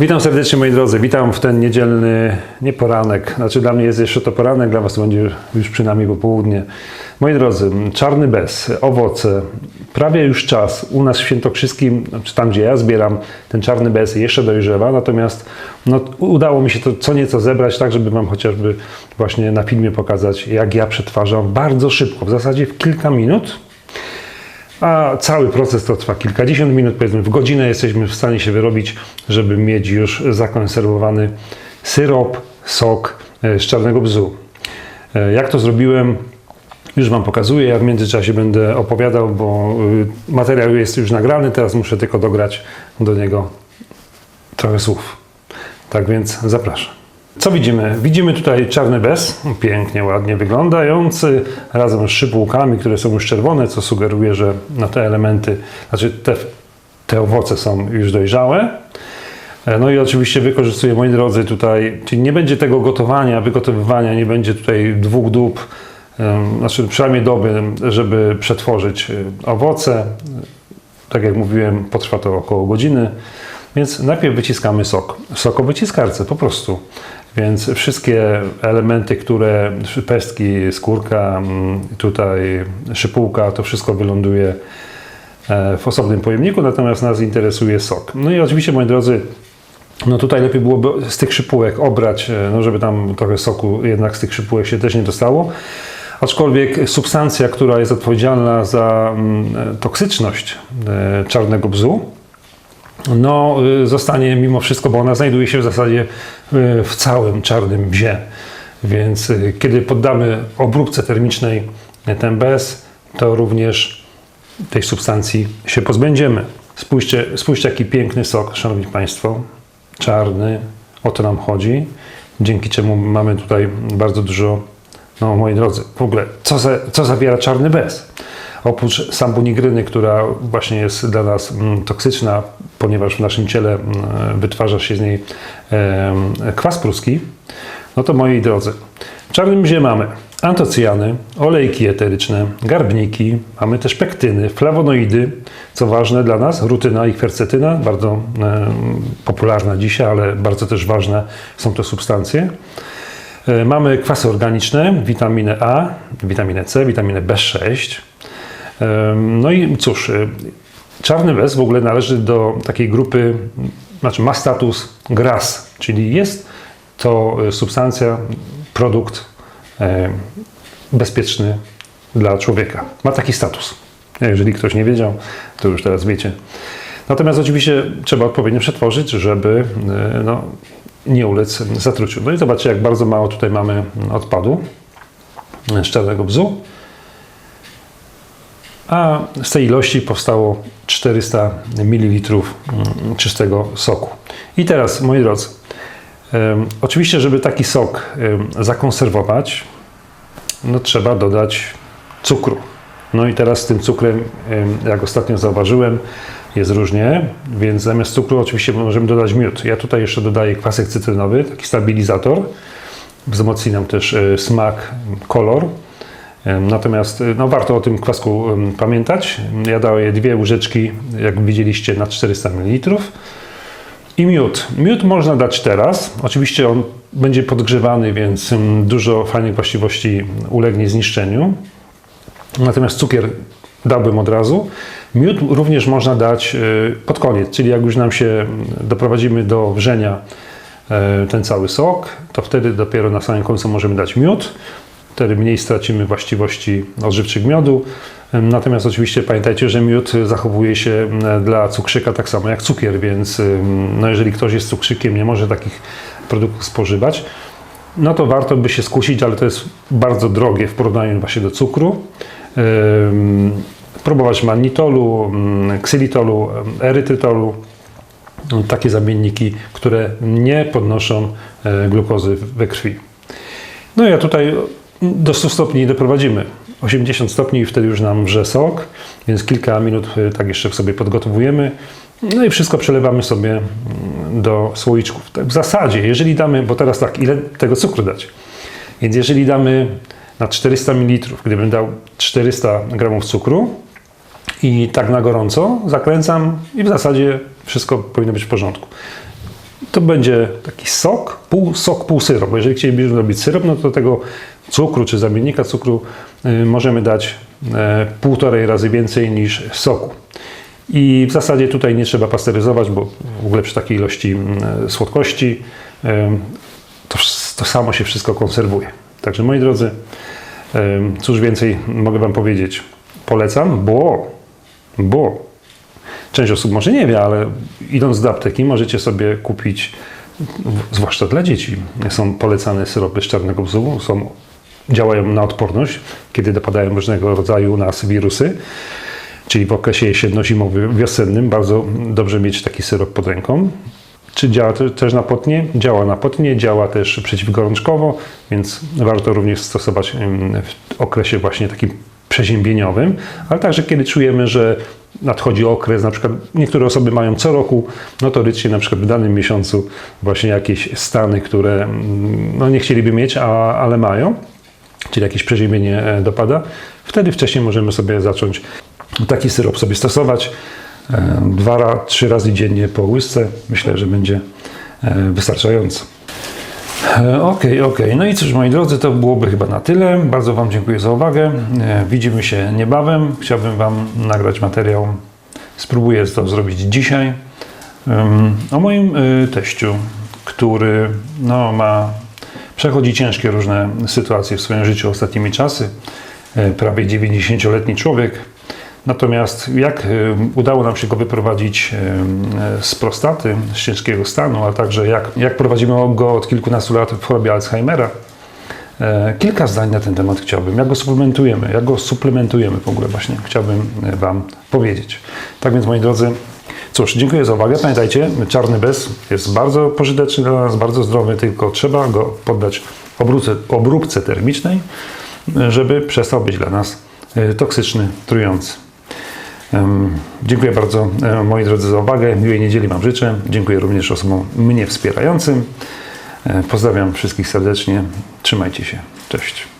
Witam serdecznie moi drodzy, witam w ten niedzielny, nie poranek, znaczy dla mnie jest jeszcze to poranek, dla Was to będzie już przynajmniej popołudnie. Moi drodzy, czarny bez, owoce, prawie już czas, u nas w Świętokrzyskim, czy tam gdzie ja zbieram, ten czarny bez jeszcze dojrzewa, natomiast no, udało mi się to co nieco zebrać, tak żeby Wam chociażby właśnie na filmie pokazać, jak ja przetwarzam bardzo szybko, w zasadzie w kilka minut, a cały proces to trwa kilkadziesiąt minut, powiedzmy w godzinę jesteśmy w stanie się wyrobić, żeby mieć już zakonserwowany syrop, sok e, z czarnego bzu. E, Jak to zrobiłem, już Wam pokazuję, ja w międzyczasie będę opowiadał, bo y, materiał jest już nagrany, teraz muszę tylko dograć do niego trochę słów. Tak więc zapraszam. Co widzimy? Widzimy tutaj czarny bez, pięknie, ładnie wyglądający, razem z szypułkami, które są już czerwone, co sugeruje, że no te elementy, znaczy te, te owoce są już dojrzałe. E, No i oczywiście wykorzystuję, moi drodzy, tutaj, czyli nie będzie tego gotowania, wygotowywania, nie będzie tutaj dwóch dób, znaczy przynajmniej doby, żeby przetworzyć e, owoce. Tak jak mówiłem, potrwa to około godziny. Więc najpierw wyciskamy sok. Sok o wyciskarce, po prostu. Więc wszystkie elementy, które, pestki, skórka, mm, tutaj szypułka, to wszystko wyląduje e, w osobnym pojemniku, natomiast nas interesuje sok. No i oczywiście, moi drodzy, no tutaj lepiej byłoby z tych szypułek obrać, e, no żeby tam trochę soku jednak z tych szypułek się też nie dostało. Aczkolwiek substancja, która jest odpowiedzialna za mm, e, toksyczność czarnego bzu, no, y, zostanie mimo wszystko, bo ona znajduje się w zasadzie y, w całym czarnym bzie. Więc y, kiedy poddamy obróbce termicznej ten bez, to również tej substancji się pozbędziemy. Spójrzcie, spójrzcie jaki piękny sok, Szanowni Państwo, czarny, o to nam chodzi, dzięki czemu mamy tutaj bardzo dużo, no moi drodzy, w ogóle, co, za, co zawiera czarny bez? Oprócz sambunigryny, która właśnie jest dla nas mm, toksyczna, ponieważ w naszym ciele mm, wytwarza się z niej kwas pruski, no to moi drodzy, w czarnym bzie mamy antocjany, olejki eteryczne, garbniki, mamy też pektyny, flawonoidy, co ważne dla nas, rutyna i kwercetyna, bardzo em, popularna dzisiaj, ale bardzo też ważne są to substancje. E, Mamy kwasy organiczne, witaminę A, witaminę C, witaminę B6. No i cóż, y, czarny bez w ogóle należy do takiej grupy, znaczy ma status GRAS, czyli jest to y, substancja, produkt e, bezpieczny dla człowieka. Ma taki status. Jeżeli ktoś nie wiedział, to już teraz wiecie. Natomiast oczywiście trzeba odpowiednio przetworzyć, żeby e, no, nie ulec zatruciu. No i zobaczcie, jak bardzo mało tutaj mamy odpadu z czarnego bzu. A z tej ilości powstało 400 ml mm, czystego soku. I teraz, moi drodzy, oczywiście, żeby taki sok zakonserwować, no trzeba dodać cukru. No i teraz z tym cukrem, em, jak ostatnio zauważyłem, jest różnie, więc zamiast cukru oczywiście możemy dodać miód. Ja tutaj jeszcze dodaję kwasek cytrynowy, taki stabilizator. Wzmocni nam też e, smak, kolor. Natomiast e, no, warto o tym kwasku pamiętać. Ja daję dwie łyżeczki, jak widzieliście, na 400 ml. I miód. Miód można dać teraz. Oczywiście on będzie podgrzewany, więc dużo fajnych właściwości ulegnie zniszczeniu. Natomiast cukier dałbym od razu. Miód również można dać y, pod koniec, czyli jak już nam się doprowadzimy do wrzenia e, ten cały sok, to wtedy dopiero na samym końcu możemy dać miód. Wtedy mniej stracimy właściwości odżywczych miodu. Natomiast oczywiście pamiętajcie, że miód zachowuje się dla cukrzyka tak samo jak cukier, więc no jeżeli ktoś jest cukrzykiem, nie może takich produktów spożywać, no to warto by się skusić, ale to jest bardzo drogie w porównaniu właśnie do cukru. Próbować mannitolu, ksylitolu, ym, takie zamienniki, które nie podnoszą e, glukozy we krwi. No ja tutaj do 100 stopni doprowadzimy. 80 stopni i wtedy już nam wrze sok, więc kilka minut y, tak jeszcze sobie podgotowujemy. No i wszystko przelewamy sobie mm, do słoiczków. Tak w zasadzie, jeżeli damy, bo teraz tak, ile tego cukru dać? Więc jeżeli damy na 400 ml, gdybym dał 400 gramów cukru i tak na gorąco zakręcam i w zasadzie wszystko powinno być w porządku. To będzie taki sok, pół sok, pół syrop. Jeżeli chcielibyśmy robić syrop, no to tego cukru czy zamiennika cukru y, możemy dać e, półtorej razy więcej niż soku. I w zasadzie tutaj nie trzeba pasteryzować, bo w ogóle przy takiej ilości mm, słodkości to, to samo się wszystko konserwuje. Także moi drodzy, cóż więcej mogę Wam powiedzieć. Polecam, bo, bo część osób może nie wie, ale idąc do apteki możecie sobie kupić, zwłaszcza dla dzieci, są polecane syropy z czarnego bzu, są, działają na odporność, kiedy dopadają różnego rodzaju nas wirusy czyli w okresie jesienno-zimowym, wiosennym, bardzo dobrze mieć taki syrop pod ręką. Czy działa te- też na potnie? Działa na potnie, działa też przeciwgorączkowo, więc warto również stosować w okresie właśnie takim przeziębieniowym, ale także kiedy czujemy, że nadchodzi okres, na przykład niektóre osoby mają co roku notorycznie na przykład w danym miesiącu właśnie jakieś stany, które mm, no, nie chcieliby mieć, a, ale mają czyli jakieś przeziębienie e, dopada, wtedy wcześniej możemy sobie zacząć taki syrop sobie stosować. E, Dwa, trzy razy dziennie po łysce. Myślę, że będzie e, E, Okej, okej. No i cóż, moi drodzy, to byłoby chyba na tyle. Bardzo Wam dziękuję za uwagę. E, Widzimy się niebawem. Chciałbym Wam nagrać materiał. Spróbuję to zrobić dzisiaj. O moim y, teściu, który no, ma, przechodzi ciężkie różne sytuacje w swoim życiu ostatnimi czasy. E, Prawie 90-letni człowiek. Natomiast jak y, udało nam się go wyprowadzić y, z prostaty, z ciężkiego stanu, a także jak, jak prowadzimy go od kilkunastu lat w chorobie Alzheimera, E, Kilka zdań na ten temat chciałbym. Jak go suplementujemy, jak go suplementujemy w ogóle właśnie chciałbym e, Wam powiedzieć. Tak więc moi drodzy, cóż, dziękuję za uwagę. Pamiętajcie, czarny bez jest bardzo pożyteczny dla nas, bardzo zdrowy, tylko trzeba go poddać obróbce, obróbce termicznej, e, żeby przestał być dla nas e, toksyczny, trujący. Dziękuję bardzo moi drodzy za uwagę. Miłej niedzieli Wam życzę. Dziękuję również osobom mnie wspierającym. E, Pozdrawiam wszystkich serdecznie. Trzymajcie się. Cześć.